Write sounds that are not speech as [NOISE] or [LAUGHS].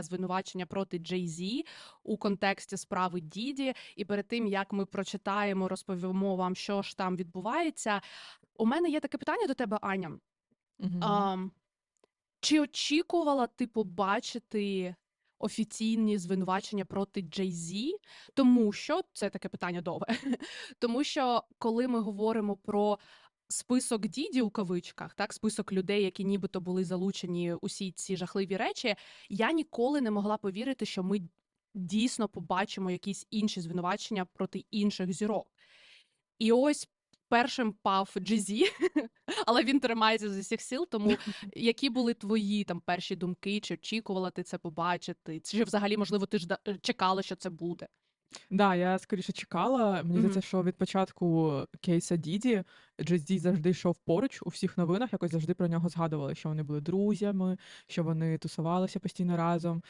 звинувачення проти Jay-Z у контексті справи Діді. І перед тим як ми прочитаємо, розповімо вам, що ж там відбувається. У мене є таке питання до тебе, Аня. Мгм. А, чи очікувала ти побачити офіційні звинувачення проти Jay-Z? Тому що це таке питання довге. [LAUGHS] Тому що коли ми говоримо про список діді у кавичках, так, список людей, які нібито були залучені усі ці жахливі речі, я ніколи не могла повірити, що ми дійсно побачимо якісь інші звинувачення проти інших зірок. І ось першим пав Джезі, [LAUGHS] але він тримається з усіх сил. Тому [LAUGHS] які були твої там перші думки? Чи очікувала ти це побачити? Чи взагалі, можливо, ти ж чекала, що це буде? Да, я скоріше чекала. Мені Мгм. здається, що від початку кейса Діді Джей-Ді завжди йшов поруч у всіх новинах, якось завжди про нього згадували, що вони були друзями, що вони тусувалися постійно разом.